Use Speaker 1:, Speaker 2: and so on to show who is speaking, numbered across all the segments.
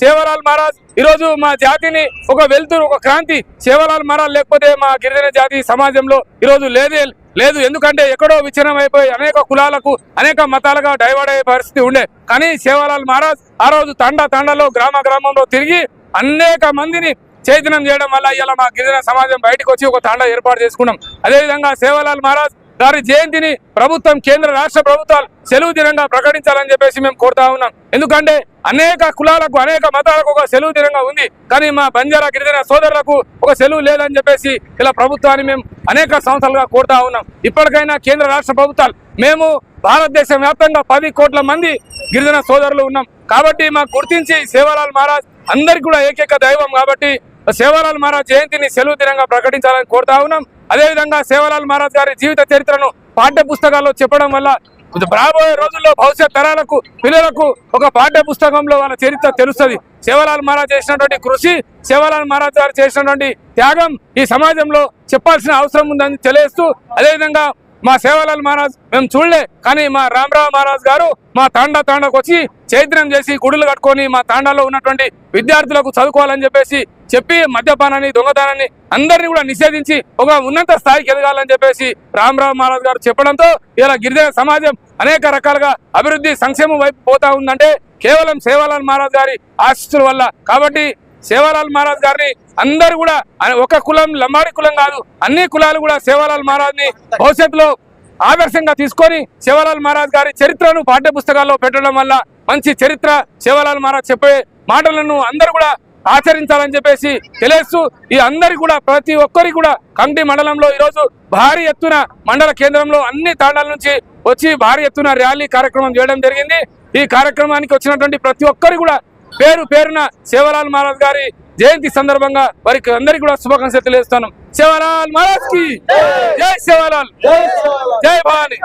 Speaker 1: సేవలాల్ మహారాజ్ ఈరోజు మా జాతిని ఒక వెలుతురు ఒక క్రాంతి సేవలాల్ మహారాజ్ లేకపోతే మా గిరిజన జాతి సమాజంలో ఈరోజు లేదే లేదు. ఎందుకంటే ఎక్కడో విచ్ఛిన్నం అయిపోయి అనేక కులాలకు అనేక మతాలుగా డైవర్ట్ అయ్యే పరిస్థితి ఉండే. కానీ సేవలాల్ మహారాజ్ ఆ రోజు తండ తండలో గ్రామ గ్రామంలో తిరిగి అనేక మందిని చైతన్యం చేయడం వల్ల ఇలా మా గిరిజన సమాజం బయటకు వచ్చి ఒక తాండా ఏర్పాటు చేసుకున్నాం. అదేవిధంగా సేవలాల్ మహారాజ్ గారి జయంతిని ప్రభుత్వం కేంద్ర రాష్ట్ర ప్రభుత్వాలు సెలవు దినంగా ప్రకటించాలని చెప్పేసి మేము కోరుతా ఉన్నాం. ఎందుకంటే అనేక కులాలకు అనేక మతాలకు ఒక సెలవు దినంగా ఉంది. కానీ మా బంజారా గిరిజన సోదరులకు ఒక సెలవు లేదని చెప్పేసి ఇలా ప్రభుత్వాన్ని మేము అనేక సంవత్సరాలుగా కోరుతా ఉన్నాం. ఇప్పటికైనా కేంద్ర రాష్ట్ర ప్రభుత్వాలు మేము భారతదేశం వ్యాప్తంగా పది కోట్ల మంది గిరిజన సోదరులు ఉన్నాం. కాబట్టి మాకు గుర్తించి సేవాలాల్ మహారాజ్ అందరికి కూడా ఏకైక దైవం కాబట్టి సేవాలాల్ మహారాజ్ జయంతిని సెలవు దినంగా ప్రకటించాలని కోరుతా ఉన్నాం. అదేవిధంగా సేవలాల్ మహారాజ్ గారి జీవిత చరిత్రను పాఠ్య పుస్తకాల్లో చెప్పడం వల్ల రాబోయే రోజుల్లో భవిష్యత్ తరాలకు పిల్లలకు ఒక పాఠ్య పుస్తకంలో వాళ్ళ చరిత్ర తెలుస్తుంది. సేవలాల్ మహారాజ్ చేసినటువంటి కృషి సేవలాల్ మహారాజ్ గారు చేసినటువంటి త్యాగం ఈ సమాజంలో చెప్పాల్సిన అవసరం ఉందని తెలియస్తూ అదేవిధంగా మా సేవలాల్ మహారాజ్ మేము చూడలే కానీ మా రామరావు మహారాజ్ గారు మా తాండా తాండాకు వచ్చి చైత్రం చేసి గుడులు కట్టుకొని మా తాండాలో ఉన్నటువంటి విద్యార్థులకు చదువుకోవాలని చెప్పేసి చెప్పి మద్యపానాన్ని దొంగతనాన్ని అందరినీ కూడా నిషేధించి ఒక ఉన్నత స్థాయికి ఎదగాలని చెప్పేసి రామరావు మహారాజ్ గారు చెప్పడంతో ఇలా గిరిజన సమాజం అనేక రకాలుగా అభివృద్ధి సంక్షేమం వైపు పోతా ఉందంటే కేవలం సేవాలాల్ మహారాజ్ గారి ఆశిస్తుల వల్ల. కాబట్టి సేవాలాల్ మహారాజ్ గారిని అందరు కూడా ఒక కులం లంబాడి కులం కాదు అన్ని కులాలు కూడా సేవాలాల్ మహారాజ్ని భవిష్యత్తులో ఆదర్శంగా తీసుకొని సేవాలాల్ మహారాజ్ గారి చరిత్రను పాఠ్య పుస్తకాల్లో పెట్టడం వల్ల మంచి చరిత్ర సేవాలాల్ మహారాజ్ చెప్పే మాటలను అందరూ కూడా ఆచరించాలని చెప్పేసి తెలియస్తూ ఈ అందరికి కూడా ప్రతి ఒక్కరికి కూడా కంటి మండలంలో ఈరోజు భారీ ఎత్తున మండల కేంద్రంలో అన్ని తాండాల నుంచి వచ్చి భారీ ఎత్తున ర్యాలీ కార్యక్రమం చేయడం జరిగింది. ఈ కార్యక్రమానికి వచ్చినటువంటి ప్రతి ఒక్కరు కూడా పేరు పేరున సేవలాల్ మహారాజ్ గారి జయంతి సందర్భంగా వారికి అందరికీ కూడా శుభాకాంక్షలు తెలియజేస్తాను. సేవలాల్ మహారాజ్కి జై సేవలాల్ జై భవాని.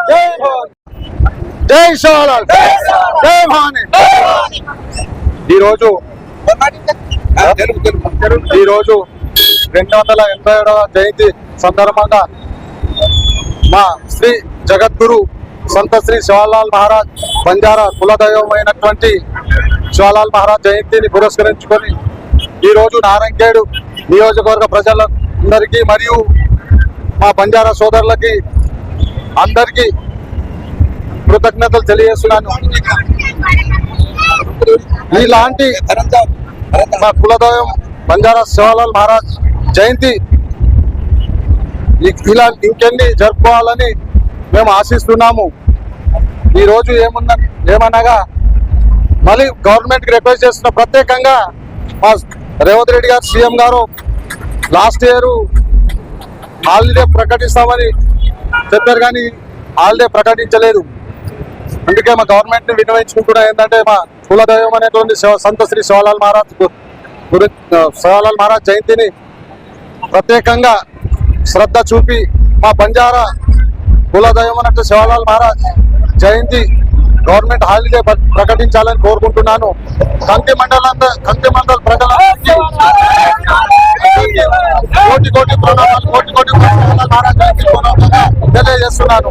Speaker 2: జై శివలాల్. జై భవాని. ఈరోజు ఈరోజు రెండు వందల ఎనభై ఏడవ జయంతి సందర్భంగా మా శ్రీ జగద్గురు సంత శ్రీ శివలాల్ మహారాజ్ బంజారా కులదైవమైనటువంటి శివలాల్ మహారాజ్ జయంతిని పురస్కరించుకొని ఈరోజు నారంకేడు నియోజకవర్గ ప్రజలందరికీ మరియు మా బంజారా సోదరులకి అందరికీ కృతజ్ఞతలు తెలియజేస్తున్నాను. ఇలాంటి మా కులదైవం బంజారా శివలాల్ మహారాజ్ జయంతి ఇలా ఇంకెన్ని జరుపుకోవాలని మేము ఆశిస్తున్నాము. ఈ రోజు ఏముందని ఏమనగా మళ్ళీ గవర్నమెంట్కి రిక్వెస్ట్ చేస్తున్న ప్రత్యేకంగా మా రేవంత్ రెడ్డి గారు సీఎం గారు లాస్ట్ ఇయర్ హాలిడే ప్రకటిస్తామని చెప్పారు కానీ హాలిడే ప్రకటించలేదు. అందుకే మా గవర్నమెంట్ని విన్నవించుకుంటున్నా ఏంటంటే మా కులదైవం అనేటువంటి సంత శ్రీ శివలాల్ మహారాజ్ గురి శివలాల్ మహారాజ్ జయంతిని ప్రత్యేకంగా శ్రద్ధ చూపి మా బంజారా కులదైవం అన్నట్టు శివలాల్ మహారాజ్ జయంతి గవర్నమెంట్ హాలిడే ప్రకటించాలని కోరుకుంటున్నాను. కంకి మండలంతా కంకి మండల ప్రజలందరికీ కోటి కోటి ప్రణామాలు కోటి కోటి ప్రణామాలు తెలియజేస్తున్నాను.